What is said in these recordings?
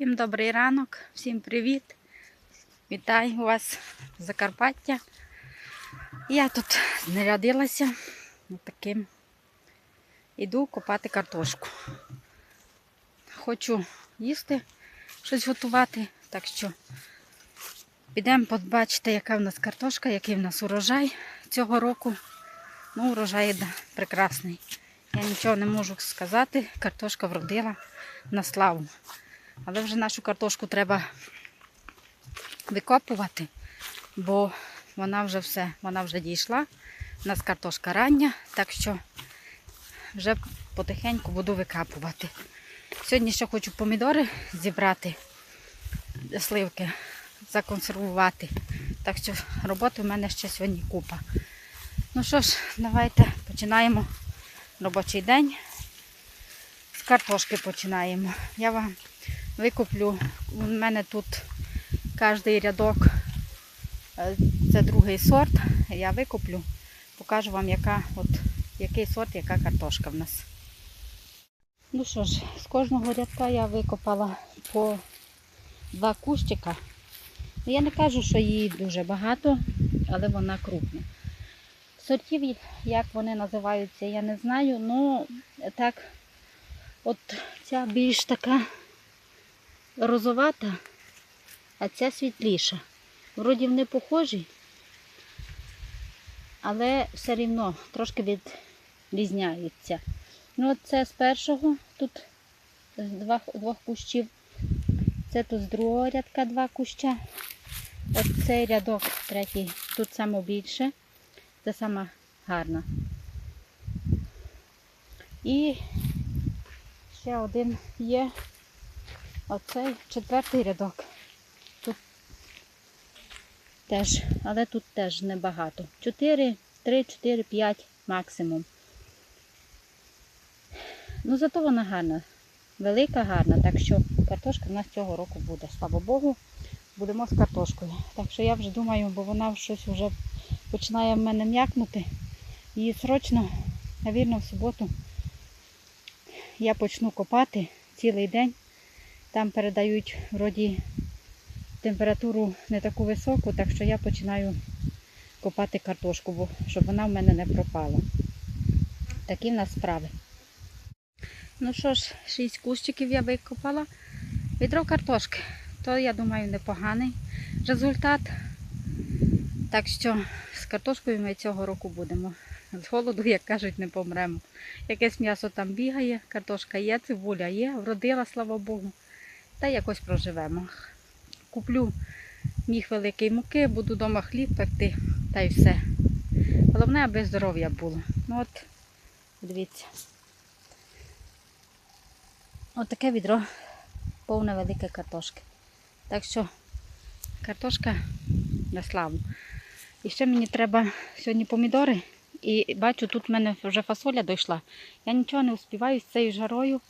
Всім добрий ранок, всім привіт. Вітаю вас з Закарпаття. Я тут знарядилася таким. Іду копати картошку. Хочу їсти, щось готувати, так що підемо побачити, яка в нас картошка, який в нас урожай цього року. Ну, урожай да, прекрасний. Я нічого не можу сказати. Картошка вродила на славу. Але вже нашу картошку треба викопувати, бо вона вже все, вона вже дійшла. У нас картошка рання, так що вже потихеньку буду викапувати. Сьогодні ще хочу помідори зібрати, сливки, законсервувати. Так що роботи в мене ще сьогодні купа. Ну що ж, давайте починаємо робочий день. З картошки починаємо. Я вам викуплю. У мене тут кожний рядок, е, це другий сорт. Я викуплю, покажу вам, яка, от, який сорт, яка картошка в нас. Ну що ж, з кожного рядка я викопала по два кущика. Я не кажу, що її дуже багато, але вона крупна. Сортів, як вони називаються, я не знаю, ну так, от ця більш така розовата, а ця світліша. Вроді вони похожі, але все рівно трошки відрізняються. Ну, це з першого, тут з двох, двох кущів. Це тут з другого рядка два куща. От цей рядок третій, тут саме більше. Це сама гарна. І ще один є. Оцей четвертий рядок. Тут теж, але тут теж небагато. 4, 3, 4, 5 максимум. Ну, зато вона гарна. Велика, гарна. Так що картошка в нас цього року буде. Слава Богу, будемо з картошкою. Так що я вже думаю, бо вона щось вже починає в мене м'якнути. І срочно, навірно, в суботу я почну копати цілий день. Там передають вроді температуру не таку високу, так що я починаю копати картошку, щоб вона в мене не пропала. Такі в нас справи. Ну що ж, шість кущиків я викопала. Відро картошки. То, я думаю, непоганий результат. Так що з картошкою ми цього року будемо. З голоду, як кажуть, не помремо. Якесь м'ясо там бігає, картошка є, цибуля є, вродила, слава Богу. Та якось проживемо. Куплю міг великий муки, буду вдома хліб пекти, та й все. Головне, аби здоров'я було. Ну от, дивіться. От таке відро повне велике картошки. Так що картошка на славу. І ще мені треба сьогодні помідори. І бачу, тут в мене вже фасоля дійшла. Я нічого не успіваю з цією жарою.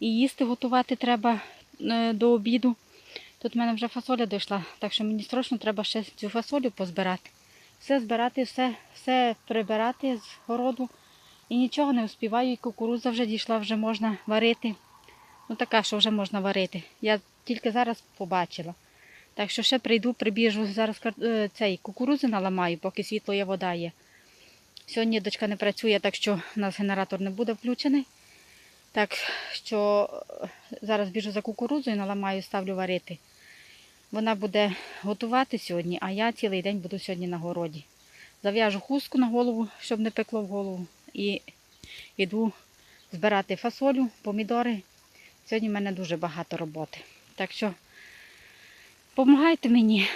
І їсти готувати треба до обіду. Тут в мене вже фасоля дійшла, так що мені срочно треба ще цю фасолю позбирати. Все збирати, все, все прибирати з городу. І нічого не успіваю. І кукурудза вже дійшла, вже можна варити. Ну така, що вже можна варити. Я тільки зараз побачила. Так що ще прийду, прибіжу, зараз е, цей кукурудзи наламаю, поки світло є, вода є. Сьогодні дочка не працює, так що у нас генератор не буде включений. Так що е, зараз біжу за кукурудзою, наламаю, ставлю варити. Вона буде готувати сьогодні, а я цілий день буду сьогодні на городі. Зав'яжу хустку на голову, щоб не пекло в голову. І йду збирати фасолю, помідори. Сьогодні в мене дуже багато роботи. Так що допомагайте мені.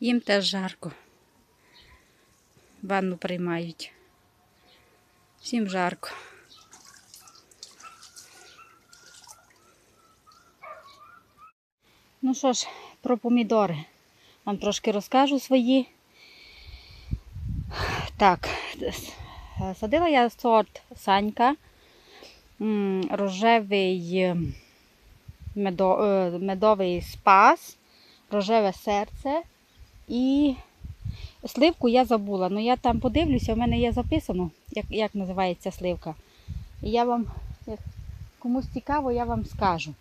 Їм теж жарко. Ванну приймають. Всім жарко. Ну що ж, про помідори. Вам трошки розкажу свої. Так, садила я сорт Санька, рожевий е, медо- медовий спас, рожеве серце і сливку я забула. Ну я там подивлюся, в мене є записано, як, як називається сливка. І я вам Як комусь цікаво, я вам скажу.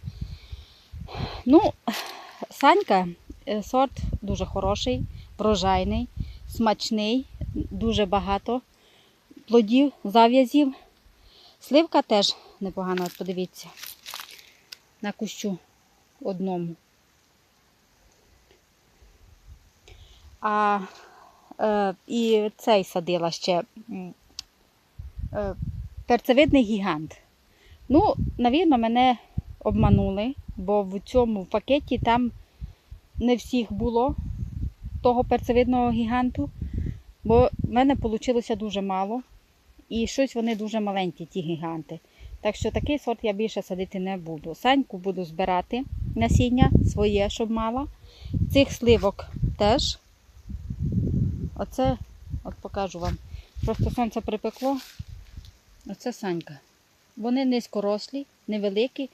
Ну, Санька е, сорт дуже хороший, врожайний, смачний, дуже багато плодів, зав'язів. Сливка теж непогана, от подивіться. На кущу одному. А е, і цей садила ще перцевидний гігант. Ну, навірно, мене обманули, бо в цьому пакеті там не всіх було того перцевидного гіганту, бо в мене вийшло дуже мало. І щось вони дуже маленькі, ті гіганти. Так що такий сорт я більше садити не буду. Саньку буду збирати насіння своє, щоб мала. Цих сливок теж. Оце, от покажу вам. Просто сонце припекло. Оце санька. Вони низькорослі, невеликі,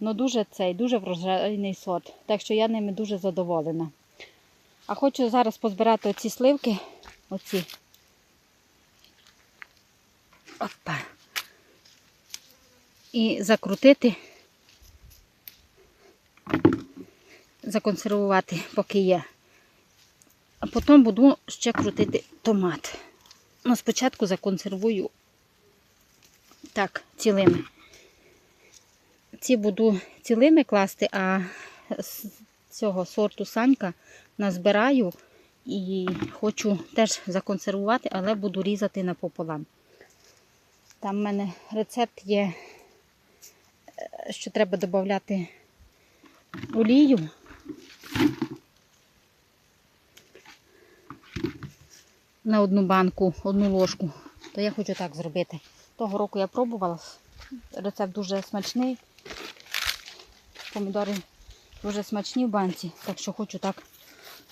але дуже цей, дуже врожайний сорт. Так що я ними дуже задоволена. А хочу зараз позбирати оці сливки. Оці. Опа. І закрутити, законсервувати, поки є. А потім буду ще крутити томат. Ну, спочатку законсервую так, цілими. Ці буду цілими класти, а з цього сорту санька назбираю і хочу теж законсервувати, але буду різати напополам. Там в мене рецепт є, е, що треба додати олію. На одну банку, одну ложку. То я хочу так зробити. Того року я пробувала. Рецепт дуже смачний. Помідори дуже смачні в банці, так що хочу так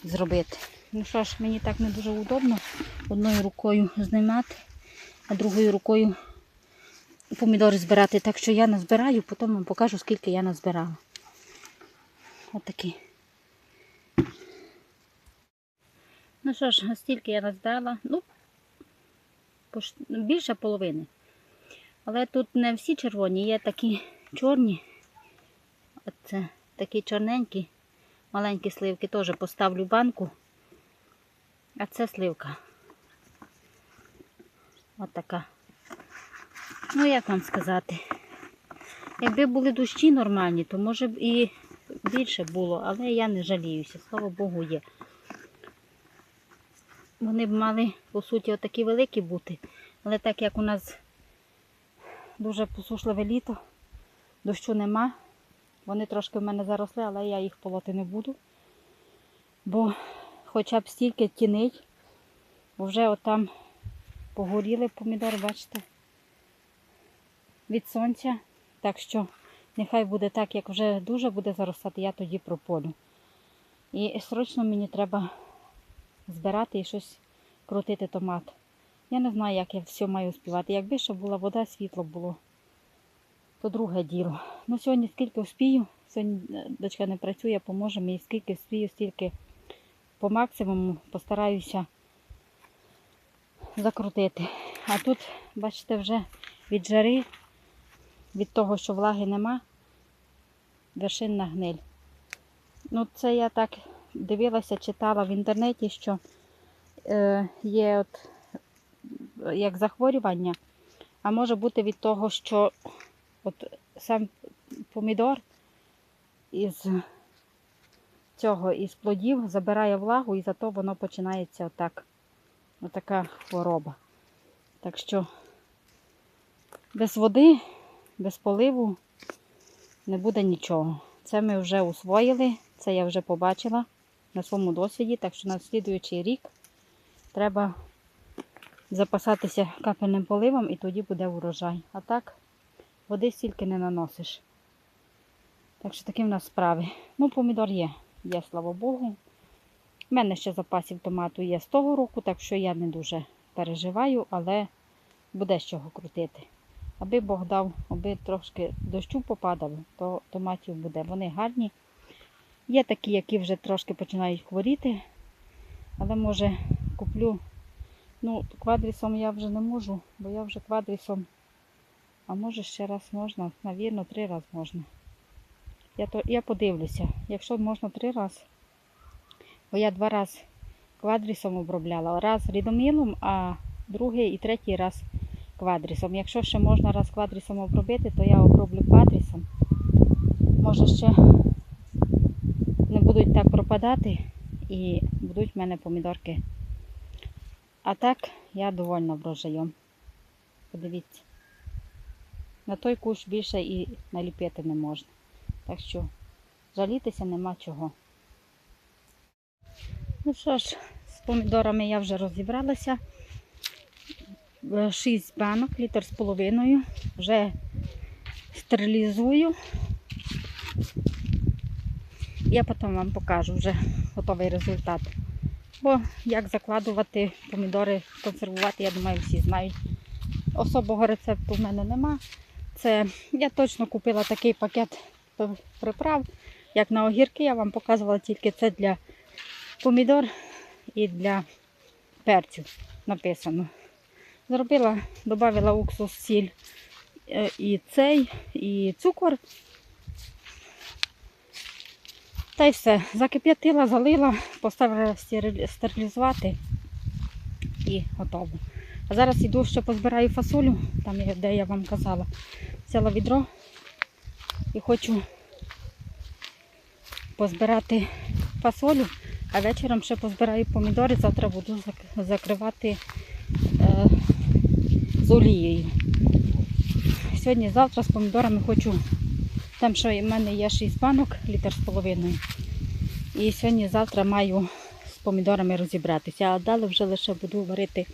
зробити. Ну що ж, мені так не дуже удобно одною рукою знімати, а другою рукою помідори збирати. Так що я назбираю, потім вам покажу, скільки я назбирала. Отакі. Ну що ж, стільки я назбирала. Ну, більше половини. Але тут не всі червоні, є такі чорні. Оце такі чорненькі, маленькі сливки теж поставлю банку. А це сливка. От така. Ну, як вам сказати? Якби були дощі нормальні, то може б і більше було, але я не жаліюся, слава Богу, є. Вони б мали, по суті, отакі великі бути. Але так як у нас дуже посушливе літо, дощу нема. Вони трошки в мене заросли, але я їх полоти не буду. Бо хоча б стільки тінить, бо вже отам погоріли помідори, бачите, від сонця. Так що нехай буде так, як вже дуже буде заростати, я тоді прополю. І срочно мені треба збирати і щось крутити томат. Я не знаю, як я все маю співати. Якби ще була вода, світло було, то друге діло. Ну, сьогодні скільки вспію, сьогодні е, дочка не працює, поможе мені, скільки вспію, стільки по максимуму постараюся закрутити. А тут, бачите, вже від жари, від того, що влаги нема, вершинна гниль. Ну, це я так дивилася, читала в інтернеті, що е, є от як захворювання, а може бути від того, що от сам помідор із цього із плодів забирає влагу і зато воно починається отак, отака хвороба. Так що без води, без поливу не буде нічого. Це ми вже усвоїли, це я вже побачила на своєму досвіді, так що на слідуючий рік треба запасатися капельним поливом і тоді буде урожай. А так води стільки не наносиш. Так що такі в нас справи. Ну, помідор є, є, слава Богу. У мене ще запасів томату є з того року, так що я не дуже переживаю, але буде з чого крутити. Аби Бог дав, аби трошки дощу попадало, то томатів буде. Вони гарні. Є такі, які вже трошки починають хворіти, але може куплю Ну, квадрісом я вже не можу, бо я вже квадрісом А може ще раз можна, навірно, три рази можна. Я, то, я подивлюся, якщо можна три рази, бо я два рази квадрісом обробляла, раз рідомілом, а другий і третій раз квадрісом. Якщо ще можна раз квадрісом обробити, то я оброблю квадрісом. Може ще не будуть так пропадати і будуть в мене помідорки. А так я довольна врожаєм. Подивіться. На той кущ більше і наліпити не можна. Так що жалітися нема чого. Ну що ж, з помідорами я вже розібралася. Е, Шість банок, літр з половиною. Вже стерилізую. Я потім вам покажу вже готовий результат. Бо як закладувати помідори, консервувати, я думаю, всі знають. Особого рецепту в мене нема. Це я точно купила такий пакет приправ, як на огірки. Я вам показувала тільки це для помідор і для перцю написано. Зробила, додала уксус, сіль е, і цей, і цукор. Та й все. Закип'ятила, залила, поставила стерилізувати і готово. А зараз іду ще позбираю фасолю, там де я вам казала. Взяла відро і хочу позбирати фасолю, а вечором ще позбираю помідори. Завтра буду закривати е, з олією. Сьогодні, завтра з помідорами хочу. Там, що в мене є 6 банок, літр з половиною. І сьогодні, завтра маю з помідорами розібратися. А далі вже лише буду варити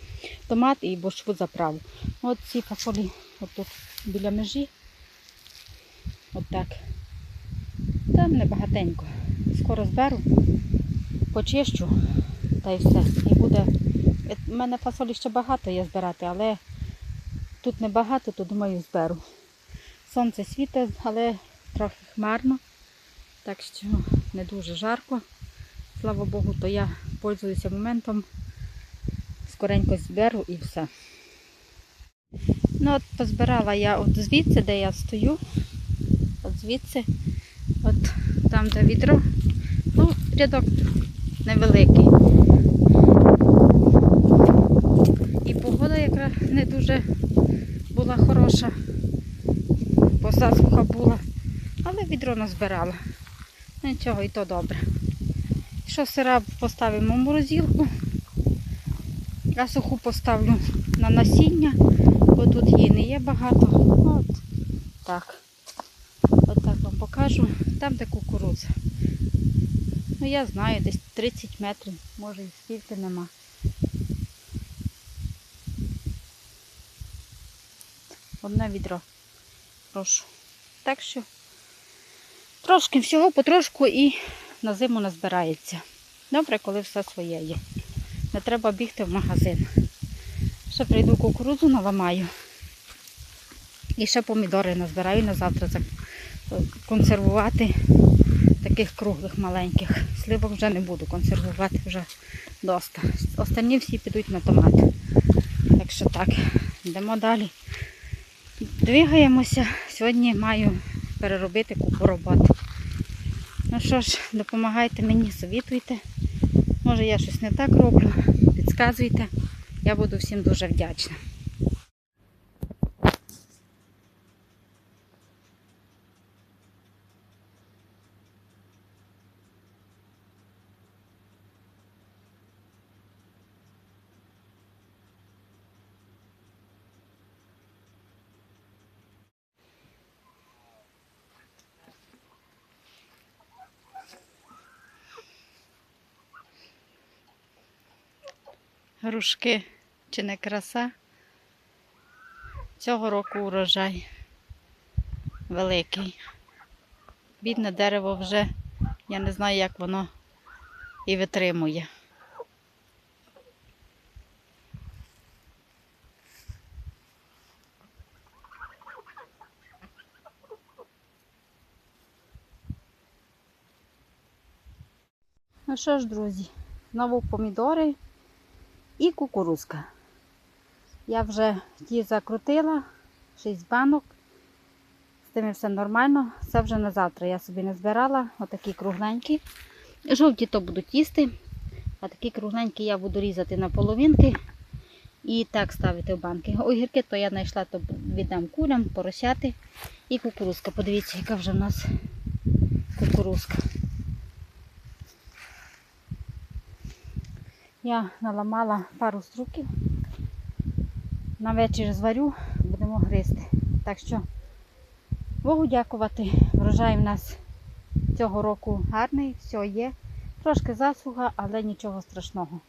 томат і борщову заправу. От ці фасолі от тут біля межі. От так. Там небагатенько. Скоро зберу, почищу та й все. І буде. У мене фасолі ще багато є збирати, але тут небагато, то думаю зберу. Сонце світить, але трохи хмарно, так що не дуже жарко. Слава Богу, то я пользуюся моментом, скоренько зберу і все. Ну от позбирала я от звідси, де я стою, от звідси, от там, де відро. Ну, рядок невеликий. І погода яка не дуже була хороша, бо засуха була, відро назбирала. Нічого, і то добре. Що сира поставимо в морозилку, а суху поставлю на насіння, бо тут її не є багато. От так. От так вам покажу. Там де кукурудза. Ну я знаю, десь 30 метрів, може і стільки нема. Одне відро. Прошу. Так що трошки всього потрошку і на зиму назбирається. Добре, коли все своє є. Не треба бігти в магазин. Ще прийду кукурудзу наламаю. І ще помідори назбираю на завтра консервувати таких круглих маленьких. Сливок вже не буду консервувати вже доста. Останні всі підуть на томат. Так що так, йдемо далі. Двигаємося. Сьогодні маю переробити купу роботи. Ну що ж, допомагайте мені, совітуйте. Може я щось не так роблю, підказуйте. Я буду всім дуже вдячна. Грушки чи не краса. Цього року урожай великий. Бідне дерево вже, я не знаю, як воно і витримує. Ну що ж, друзі, знову помідори і кукурузка. Я вже ті закрутила, 6 банок. З тими все нормально. Це вже на завтра. Я собі не збирала. Отакі кругленькі. Жовті то будуть їсти. А такі кругленькі я буду різати на половинки і так ставити в банки. Огірки то я знайшла, то віддам курям, поросяти. І кукурузка. Подивіться, яка вже в нас кукурузка. Я наламала пару струків. На вечір зварю, будемо гризти. Так що Богу дякувати. Врожай в нас цього року гарний, все є. Трошки засуха, але нічого страшного.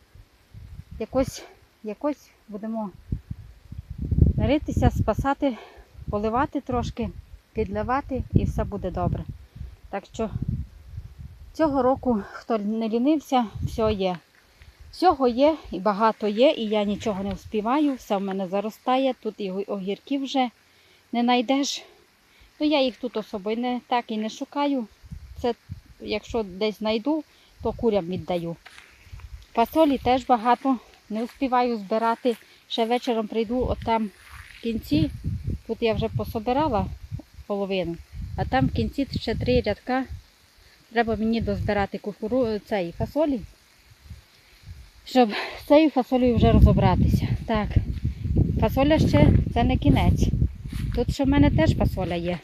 Якось, якось будемо миритися, спасати, поливати трошки, підливати і все буде добре. Так що цього року, хто не лінився, все є. Всього є і багато є, і я нічого не вспіваю, все в мене заростає, тут і огірків вже не знайдеш. Ну, я їх тут особо не так і не шукаю. Це якщо десь знайду, то курям віддаю. Фасолі теж багато, не встигаю збирати. Ще вечором прийду, от там в кінці, тут я вже пособирала половину, а там в кінці ще три рядка. Треба мені дозбирати кукуру цей фасолі, щоб з цією фасолею вже розібратися. Так, фасоля ще це не кінець. Тут ще в мене теж фасоля є.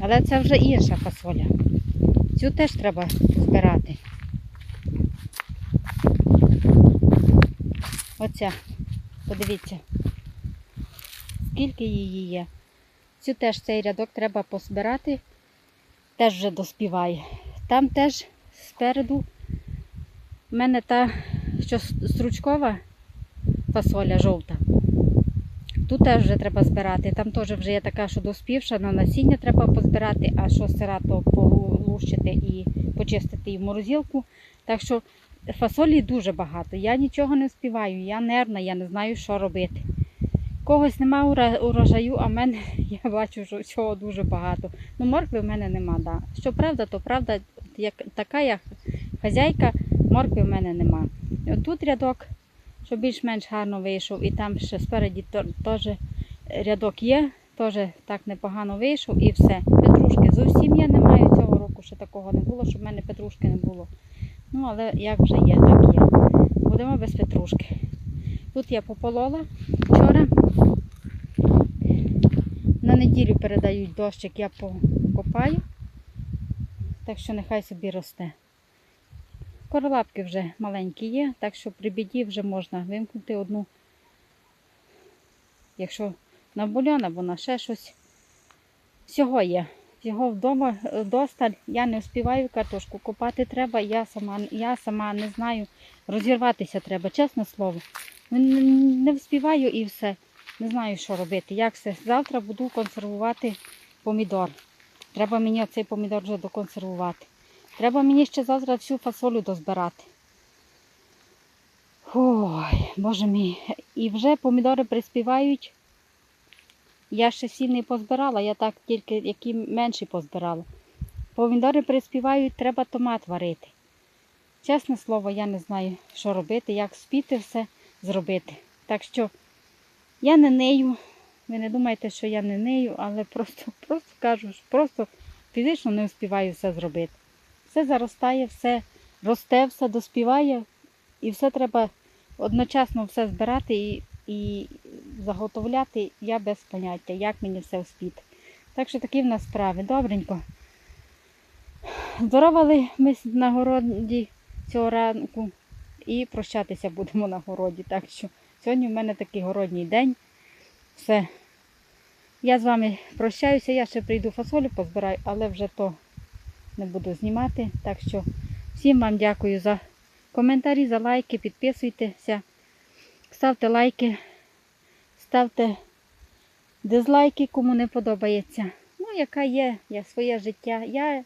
Але це вже інша фасоля. Цю теж треба збирати. Оця, подивіться, скільки її є. Цю теж цей рядок треба позбирати, теж вже доспіває. Там теж спереду в мене та, що стручкова фасоля жовта. Тут теж вже треба збирати. Там теж вже є така, що доспівша, але насіння треба позбирати, а що сира, то полущити і почистити і в морозилку. Так що фасолі дуже багато. Я нічого не співаю, я нервна, я не знаю, що робити. Когось нема урожаю, а в мене я бачу, що цього дуже багато. Ну, моркви в мене нема. Да. Що правда, то правда, як така я хазяйка, моркви в мене нема. Тут рядок щоб більш-менш гарно вийшов. І там ще спереді теж рядок є, теж так непогано вийшов і все. Петрушки зовсім я не маю цього року, ще такого не було, щоб в мене петрушки не було. Ну, але як вже є, так є. Будемо без петрушки. Тут я пополола вчора. На неділю передають дощик, я покопаю, так що нехай собі росте. Королапки вже маленькі є, так що при біді вже можна вимкнути одну. Якщо на бульон або на ще щось. Всього є. Всього вдома досталь. Я не встигаю картошку копати треба, я сама я сама не знаю. Розірватися треба, чесне слово. Не вспіваю і все. Не знаю, що робити. Як все. Завтра буду консервувати помідор. Треба мені цей помідор вже доконсервувати. Треба мені ще завтра всю фасолю дозбирати. Ой, боже мій. І вже помідори приспівають. Я ще всі не позбирала, я так тільки які менші позбирала. Помідори приспівають, треба томат варити. Чесне слово, я не знаю, що робити, як спіти все зробити. Так що я не нею. Ви не думайте, що я не нею, але просто просто кажу, що просто фізично не успіваю все зробити все заростає, все росте, все доспіває, і все треба одночасно все збирати і і заготовляти я без поняття, як мені все успіти. Так що такі в нас справи. Добренько. Здоровали ми на городі цього ранку і прощатися будемо на городі. Так що сьогодні в мене такий городній день. Все. Я з вами прощаюся, я ще прийду фасолю позбираю, але вже то не буду знімати. Так що всім вам дякую за коментарі, за лайки, підписуйтеся, ставте лайки, ставте дизлайки, кому не подобається. Ну, яка є, є своє життя. Я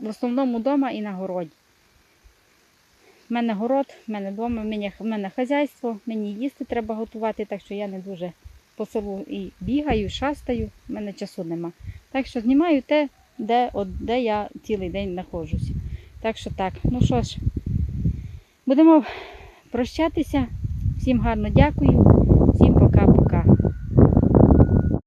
в основному вдома і на городі. У мене город, в мене вдома, в мене хазяйство, мені їсти треба готувати, так що я не дуже по селу і бігаю, шастаю, в мене часу нема. Так що знімаю те, де, от, де я цілий день знаходжусь. Так що так, ну що ж, будемо прощатися. Всім гарно дякую, всім пока-пока.